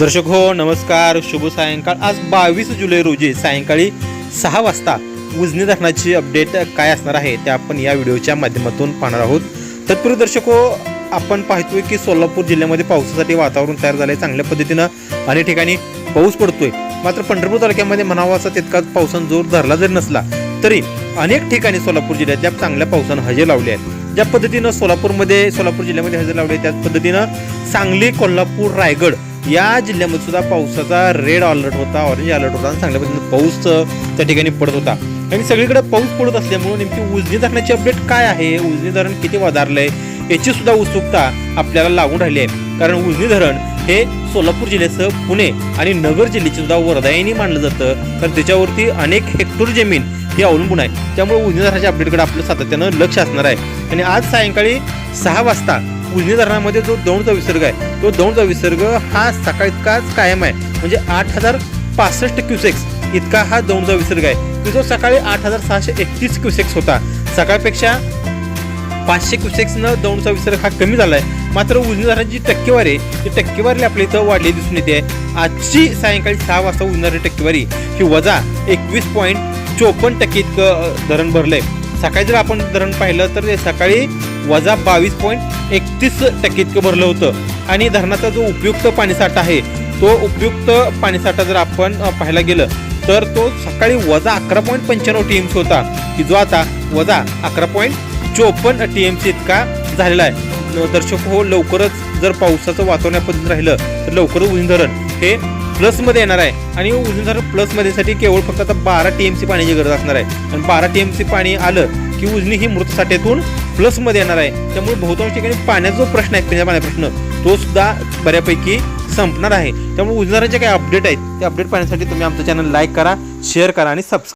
दर्शक हो नमस्कार शुभ सायंकाळ. आज बावीस जुलै रोजी सायंकाळी सहा वाजता उजनी धरणाची अपडेट काय असणार आहे ते आपण या व्हिडिओच्या माध्यमातून पाहणार आहोत. तत्पूर्वी दर्शक हो आपण पाहतोय की सोलापूर जिल्ह्यामध्ये पावसासाठी वातावरण तयार झालं आहे चांगल्या पद्धतीनं. अनेक ठिकाणी पाऊस पडतोय. मात्र पंढरपूर तालुक्यामध्ये म्हणावा असा तितकाच पावसानं जोर धरला जरी नसला तरी अनेक ठिकाणी सोलापूर जिल्ह्यात चांगल्या पावसानं हजेरी लावली आहेत. ज्या पद्धतीनं सोलापूरमध्ये सोलापूर जिल्ह्यामध्ये हजेरी लावली आहे त्याच पद्धतीनं सांगली कोल्हापूर रायगड या जिल्ह्यामध्ये सुद्धा पावसाचा रेड अलर्ट होता ऑरेंज अलर्ट होता आणि चांगल्या पद्धतीनं पाऊस त्या ठिकाणी पडत होता. आणि सगळीकडे पाऊस पडत असल्यामुळे नेमकी उजनी धरणाची अपडेट काय आहे? उजनी धरण किती वधारलंय याची सुद्धा उत्सुकता आपल्याला लागून राहिली आहे. कारण उजनी धरण हे सोलापूर जिल्ह्यासह पुणे आणि नगर जिल्ह्याची सुद्धा वरदायनी मानलं जातं. कारण त्याच्यावरती अनेक हेक्टर जमीन हे अवलंबून आहे. त्यामुळे उजनी धरणाच्या अपडेटकडे आपलं सातत्यानं लक्ष असणार आहे. आणि आज सायंकाळी सहा वाजता उजनी धरणामध्ये जो दौंडचा विसर्ग आहे तो दौंडचा विसर्ग हा सकाळीतकाच कायम आहे. म्हणजे आठ हजार पासष्ट क्युसेक्स इतका हा दौंडचा विसर्ग आहे. की जो सकाळी आठ हजार सहाशे एकतीस क्युसेक्स होता. सकाळपेक्षा पाचशे क्युसेक्सनं दौंडचा विसर्ग हा कमी झाला आहे. मात्र उजनी धरणाची टक्केवारी आहे ती टक्केवारी आपल्या इथं वाढली दिसून येते. आजची सायंकाळी सहा वाजता उजणारी टक्केवारी ही वजा एकवीस पॉईंट चोपन्न टक्के इतकं धरण भरलं आहे सकाळी जर आपण धरण पाहिलं तर सकाळी वजा बावीस पॉईंट एकतीस टक्के इतकं भरलं होतं. आणि धरणाचा जो उपयुक्त पाणीसाठा आहे तो उपयुक्त पाणीसाठा जर आपण पाहायला गेलं तर तो सकाळी वजा अकरा पॉईंट पंच्याण्णव टी एम सी होता. की जो आता वजा अकरा पॉईंट चोपन्न टी एम सी इतका झालेला आहे. दर्शक हो लवकरच जर पावसाचं वातावरण राहिलं तर लवकरच उजनी धरण हे प्लसमध्ये येणार आहे. आणि उजनी धरण प्लसमध्येसाठी केवळ फक्त आता बारा टी एम सी पाण्याची गरज असणार आहे. आणि बारा टी एम सी पाणी आलं की उजनी ही मृतसाठ्यातून प्लसमध्ये येणार आहे. त्यामुळे बहुतांश ठिकाणी पाण्याचा जो प्रश्न आहे पिण्याचा पाण्या प्रश्न तो सुद्धा बऱ्यापैकी संपणार आहे. त्यामुळे उजनी जे काही अपडेट आहेत ते अपडेट पाहण्यासाठी तुम्ही आमचं चॅनल लाईक करा शेअर करा आणि सबस्क्राईब